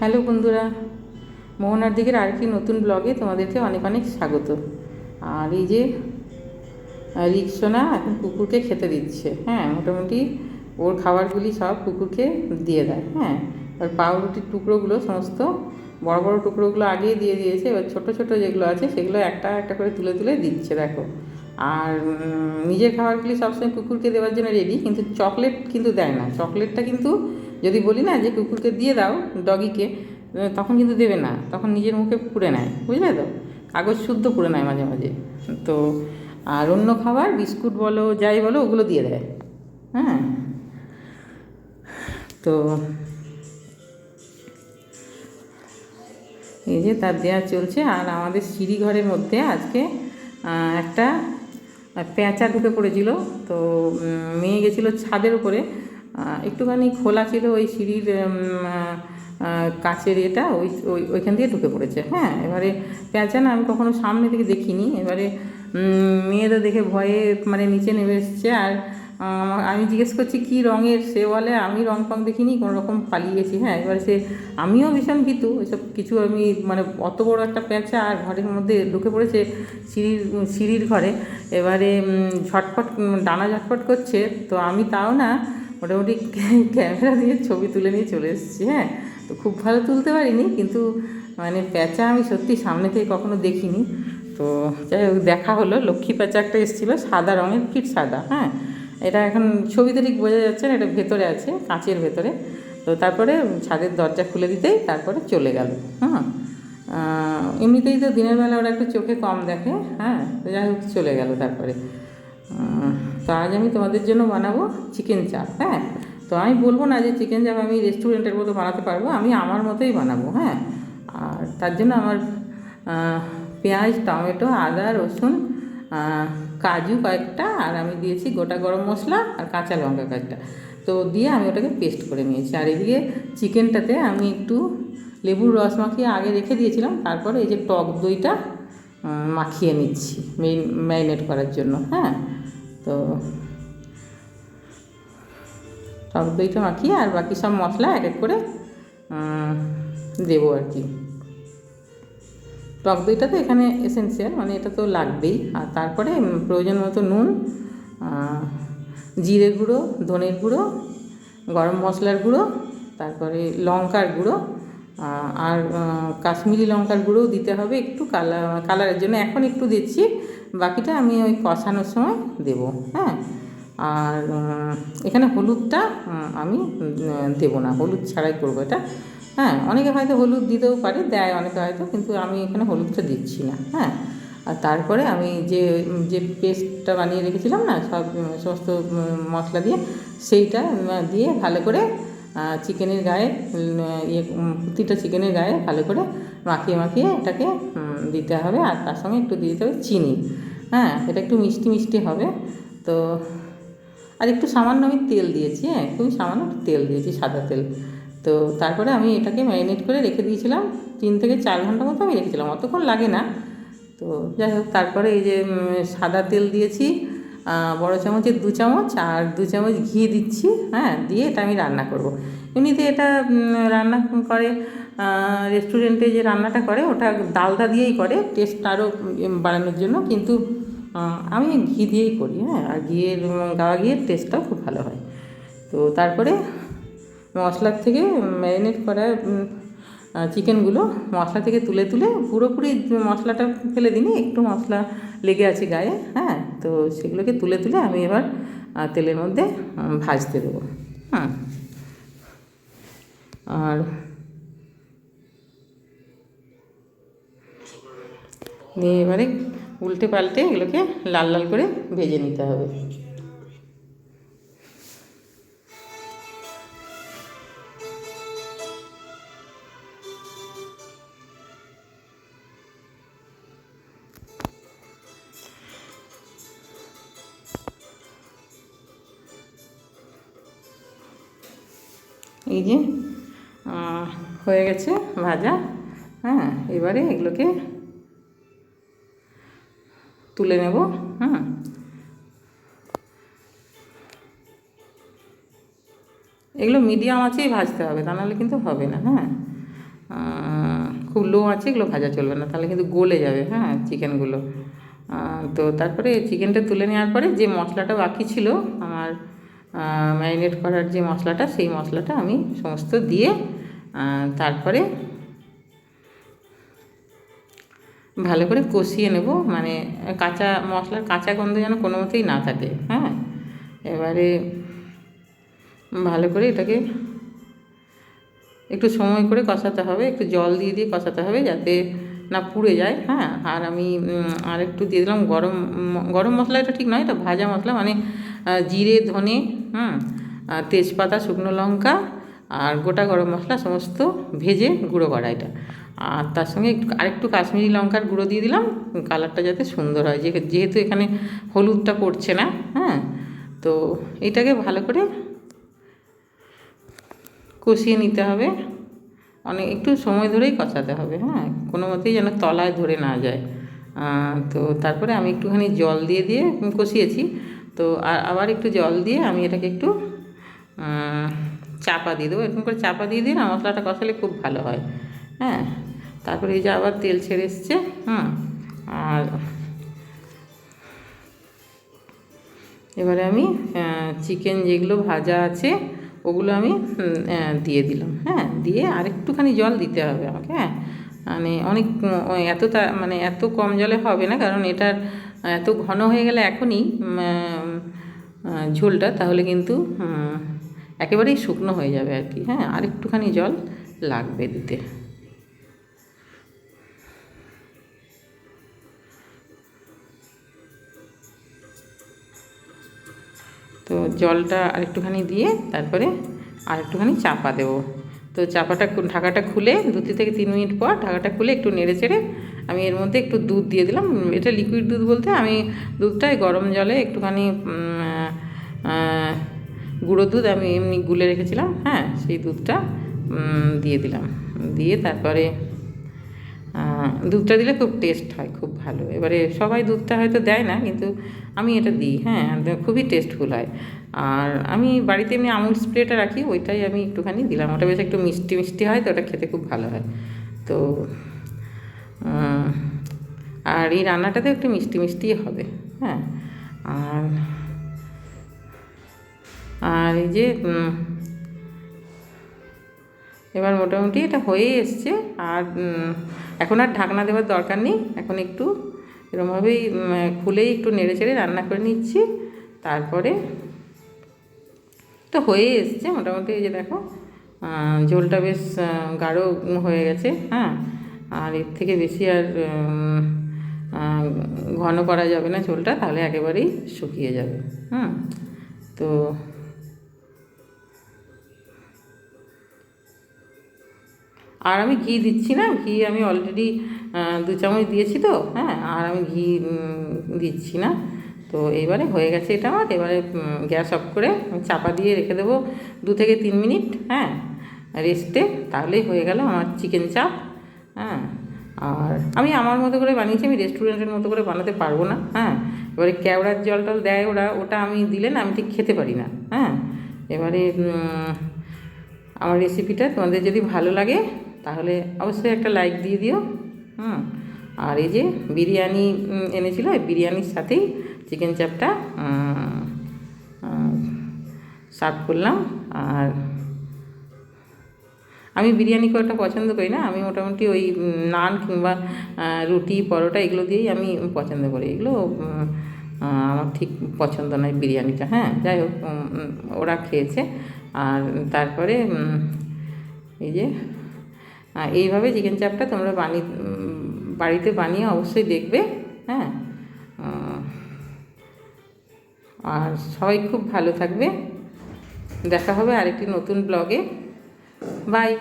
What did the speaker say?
Hello বন্ধুরা, মোহনার দিকের আরেকটি নতুন ব্লগে তোমাদেরকে অনেক অনেক স্বাগত। আর এই যে রিক্সোনা এখন কুকুরকে খেতে দিচ্ছে। হ্যাঁ মোটামুটি ওর খাবারগুলি সব কুকুরকে দিয়ে দেয়। হ্যাঁ আর পাউরুটির টুকরোগুলো সমস্ত, বড় বড় টুকরোগুলো আগেই দিয়ে দিয়েছে। এবার ছোট ছোট যেগুলো আছে সেগুলো একটা একটা করে তুলে তুলে দিচ্ছে, দেখো। আর নিজের খাবারগুলি সবসময় কুকুরকে দেওয়ার জন্য রেডি কিন্তু চকলেট কিন্তু দেয় না। চকলেটটা কিন্তু যদি বলি না যে কুকুরকে দিয়ে দাও, ডগিকে তখন কিন্তু দেবে না। তখন নিজের মুখে পুড়ে নেয়, বুঝলে তো? কাগজ শুদ্ধ পুড়ে নেয় মাঝে মাঝে। তো, আর অন্য খাবার, বিস্কুট বলো, যাই বলো, ওগুলো দিয়ে দেয়। হ্যাঁ? তো, এই যে তার দেওয়া চলছে, আর আমাদের সিঁড়ি ঘরের মধ্যে আজকে একটা পেঁচা ঢুকে পড়েছিল। তো মেয়ে গেছিল ছাদের উপরে। একটুখানি খোলা ছিল ওই সিঁড়ির কাচের এটা, ওই ওই, ওইখান দিয়ে ঢুকে পড়েছে। হ্যাঁ এবারে পেঁচা না, আমি কখনো সামনে থেকে দেখিনি। এবারে মেয়েরা দেখে ভয়ে মানে নিচে নেমে এসছে। আর আমি জিজ্ঞেস করছি, কী রঙের? সে বলে, আমি রং ফং দেখিনি কোনো রকম পালিয়ে গেছি। হ্যাঁ এবারে সে, আমিও ভীষণ ভীতু, এসব কিছু আমি মানে অত বড় একটা প্যাঁচা আর ঘরের মধ্যে ঢুকে পড়েছে সিঁড়ির সিঁড়ির ঘরে। এবারে ঝটপট ডানা ঝটপট করছে। তো আমি তাও না মোটামুটি ক্যামেরা দিয়ে ছবি তুলে নিয়ে চলে এসেছি হ্যাঁ? তো খুব ভালো তুলতে পারিনি, কিন্তু মানে প্যাঁচা আমি সত্যি সামনে থেকে কখনো দেখিনি। তো যাই হোক, দেখা হলো। লক্ষ্মী প্যাঁচা একটা এসেছিল, সাদা রঙের কিট সাদা হ্যাঁ? এটা এখন ছবিতে ঠিক বোঝা যাচ্ছে না, এটা ভেতরে আছে, কাঁচের ভেতরে। তো তারপরে ছাদের দরজা খুলে দিতেই তারপরে চলে গেল হ্যাঁ এমনিতেই তো দিনের বেলা ওরা একটু চোখে কম দেখে হ্যাঁ? যাই হোক, চলে গেল তারপরে। তো আজ আমি তোমাদের জন্য বানাবো চিকেন চাপ হ্যাঁ? তো আমি বলব না যে চিকেন চাপ আমি রেস্টুরেন্টের মতো বানাতে পারব, আমি আমার মতোই বানাবো হ্যাঁ? আর তার জন্য আমার পেঁয়াজ, টমেটো, আদা, রসুন কাজু কয়েকটা, আর আমি দিয়েছি গোটা গরম মশলা আর কাঁচা লঙ্কা কয়েকটা। তো দিয়ে আমি ওটাকে পেস্ট করে নিয়েছি। আর এদিকে চিকেনটাতে আমি একটু লেবুর রস মাখিয়ে আগে রেখে দিয়েছিলাম, তারপরে এই যে টক দইটা মাখিয়ে নিচ্ছি মেইন ম্যারিনেট করার জন্য হ্যাঁ? তো টক দইটা মাখিয়ে আর বাকি সব মশলা এক এক করে দেবো আর কি। টক দইটা তো এখানে এসেন্সিয়াল মানে এটা তো লাগবেই। আর তারপরে প্রয়োজন মতো নুন জিরে গুঁড়ো, ধনের গুঁড়ো, গরম মশলার গুঁড়ো, তারপরে লঙ্কার গুঁড়ো আর কাশ্মীরি লঙ্কার গুঁড়োও দিতে হবে একটু কালার কালারের জন্য এখন একটু দিচ্ছি। বাকিটা আমি ওই কষানোর সময় দেবো হ্যাঁ? আর এখানে হলুদটা আমি দেবো না, হলুদ ছাড়াই করব এটা হ্যাঁ? অনেকে হয়তো হলুদ দিতেও পারে, দেয় অনেকে হয়তো, কিন্তু আমি এখানে হলুদটা দিচ্ছি না হ্যাঁ? আর তারপরে আমি যে যে পেস্টটা বানিয়ে রেখেছিলাম না, সব, সমস্ত মশলা দিয়ে, সেইটা দিয়ে ভালো করে চিকেনের গায়ে ইয়ে প্রতিটা চিকেনের গায়ে ভালো করে মাখিয়ে মাখিয়ে এটাকে দিতে হবে আর তার সঙ্গে একটু দিয়ে দিতে হবে চিনি। হ্যাঁ এটা একটু মিষ্টি মিষ্টি হবে। তো, আর একটু সামান্য আমি তেল দিয়েছি হ্যাঁ খুবই সামান্য তেল দিয়েছি, সাদা তেল। তো তারপরে আমি এটাকে ম্যারিনেট করে রেখে দিয়েছিলাম, তিন থেকে চার ঘণ্টা মতো আমি রেখেছিলাম, অতক্ষণ লাগে না। তো যাই হোক, তারপরে এই যে সাদা তেল দিয়েছি বড় চামচের দু চামচ আর দু চামচ ঘি দিচ্ছি হ্যাঁ দিয়ে এটা আমি রান্না করব। এমনিতে এটা রান্না করে রেস্টুরেন্টে যে রান্নাটা করে ওটা ডালদা দিয়েই করে টেস্ট আরও বাড়ানোর জন্য কিন্তু আমি ঘি দিয়েই করি হ্যাঁ আর ঘিয়ের গাওয়া ঘিয়ের টেস্টটাও খুব ভালো হয় তো তারপরে মশলার থেকে ম্যারিনেট করা উম, আহ, চিকেনগুলো মশলা থেকে তুলে তুলে পুরোপুরি মশলাটা ফেলে দিনি একটু মশলা লেগে আছে গায়ে হ্যাঁ? তো সেগুলোকে তুলে তুলে আমি এবার তেলের মধ্যে ভাজতে দেবো হ্যাঁ আর দিয়ে এবারে উল্টে পাল্টে এগুলোকে লাল লাল করে ভেজে নিতে হবে। এই যে হয়ে গেছে ভাজা। হ্যাঁ এবারে এগুলোকে তুলে নেব হ্যাঁ এগুলো মিডিয়াম আঁচেই ভাজতে হবে, তা নাহলে কিন্তু হবে না হ্যাঁ। খুব লো আছে এগুলো ভাজা চলবে না, তাহলে কিন্তু গলে যাবে হ্যাঁ চিকেনগুলো। তো তারপরে চিকেনটা তুলে নেওয়ার পরে যে মশলাটা বাকি ছিল, আমার ম্যারিনেট করার যে মশলাটা, সেই মশলাটা আমি সমস্ত দিয়ে তারপরে ভালো করে কষিয়ে নেব। মানে কাঁচা, মশলার কাঁচা গন্ধ যেন কোনো মতেই না থাকে হ্যাঁ? এবারে ভালো করে এটাকে একটু সময় করে কষাতে হবে, একটু জল দিয়ে দিয়ে কষাতে হবে যাতে না পুড়ে যায় হ্যাঁ? আর আমি আর একটু দিয়ে দিলাম গরম গরম মশলা, এটা ঠিক নয়, এটা ভাজা মশলা মানে জিরে, ধনে হুম, আর তেজপাতা, শুকনো লঙ্কা আর গোটা গরম মশলা সমস্ত ভেজে গুঁড়ো করা এটা। আর তার সঙ্গে একটু আরেকটু কাশ্মীরি লঙ্কার গুঁড়ো দিয়ে দিলাম, কালারটা যাতে সুন্দর হয়। যেহেতু এখানে হলুদটা পড়ছে না হ্যাঁ তো এটাকে ভালো করে কষিয়ে নিতে হবে। অনেক, একটু সময় ধরেই কষাতে হবে হ্যাঁ কোনো মতেই যেন তলায় ধরে না যায়। তো তারপরে আমি একটুখানি জল দিয়ে দিয়ে কষিয়েছি। তো আর আবার একটু জল দিয়ে আমি এটাকে একটু চাপা দিয়ে দেবো। এরকম করে চাপা দিয়ে দিয়ে না মশলাটা কষালে খুব ভালো হয়। হ্যাঁ? তারপরে এই যে আবার তেল ছেড়ে এসছে, হুম? আর এবারে আমি চিকেন যেগুলো ভাজা আছে, ওগুলো আমি দিয়ে দিলাম। হ্যাঁ? দিয়ে আর একটুখানি জল দিতে হবে আমাকে হ্যাঁ? মানে অনেক এত মানে এত কম জলে হবে না, কারণ এটার এত ঘন হয়ে গেলে এখনই ঝোলটা তাহলে কিন্তু একেবারেই শুকনো হয়ে যাবে আর কি। হ্যাঁ আর একটুখানি জল লাগবে দিতে। তো জলটা আরেকটুখানি দিয়ে তারপরে আরেকটুখানি চাপা দেবো। তো চাপাটা ঢাকাটা খুলে দু থেকে তিন মিনিট পর ঢাকাটা খুলে একটু নেড়ে চেড়ে আমি এর মধ্যে একটু দুধ দিয়ে দিলাম। এটা লিকুইড দুধ বলতে আমি দুধটাই গরম জলে একটুখানি গুঁড়ো দুধ আমি এমনি গুলে রেখেছিলাম হ্যাঁ সেই দুধটা দিয়ে দিলাম। দিয়ে তারপরে দুধটা দিলে খুব টেস্ট হয়, খুব ভালো। এবারে সবাই দুধটা হয়তো দেয় না, কিন্তু আমি এটা দিই হ্যাঁ খুবই টেস্টফুল হয়। আর আমি বাড়িতে এমনি আমুল স্প্রেটা রাখি, ওইটাই আমি একটুখানি দিলাম। ওটা বেশ একটু মিষ্টি মিষ্টি হয়, তো ওটা খেতে খুব ভালো হয়। তো আর এই রান্নাটাতে একটু মিষ্টি মিষ্টি হবে হ্যাঁ? আর আর এই যে এবার মোটামুটি এটা হয়ে এসছে, আর এখন আর ঢাকনা দেওয়ার দরকার নেই, এখন একটু এরমভাবেই খুলেই একটু নেড়ে চেড়ে রান্না করে নিচ্ছি, তারপরে তো হয়ে এসছে মোটামুটি, এই যে দেখো ঝোলটা বেশ গাঢ় হয়ে গেছে হ্যাঁ? আর এর থেকে বেশি আর ঘন করা যাবে না ঝোলটা, তাহলে একেবারেই শুকিয়ে যাবে। হুম? তো আর আমি ঘি দিচ্ছি না, ঘি আমি অলরেডি দু চামচ দিয়েছি তো হ্যাঁ? আর আমি ঘি দিচ্ছি না। তো এবারে হয়ে গেছে এটা আমার, এবারে গ্যাস অফ করে চাপা দিয়ে রেখে দেবো দু থেকে তিন মিনিট হ্যাঁ? রেস্টে, তাহলেই হয়ে গেল আমার চিকেন চাপ। হ্যাঁ আর আমি আমার মতো করে বানিয়েছি, আমি রেস্টুরেন্টের মতো করে বানাতে পারব না হ্যাঁ। এবারে কেওড়ার জল টল দেয় ওরা, ওটা আমি দিলে না, আমি ঠিক খেতে পারি না হ্যাঁ। এবারে আমার রেসিপিটা তোমাদের যদি ভালো লাগে, তাহলে অবশ্যই একটা লাইক দিয়ে দিও, হুম। আর এই যে বিরিয়ানি এনেছিল বিরিয়ানির সাথেই চিকেন চাপটা সার্ভ করলাম, আর আমি বিরিয়ানি খুব একটা পছন্দ করি না, আমি মোটামুটি ওই নান কিংবা রুটি, পরোটা এগুলো দিয়েই আমি পছন্দ করি। এগুলো আমার ঠিক পছন্দ নয় বিরিয়ানিটা হ্যাঁ যাই হোক ওরা খেয়েছে। আর তারপরে এই যে এইভাবে চিকেন চাপটা তোমরা বানিয়ে বাড়িতে বানিয়ে অবশ্যই দেখবে হ্যাঁ। আর সবাই খুব ভালো থাকবে। দেখা হবে আরেকটি নতুন ব্লগে Vậy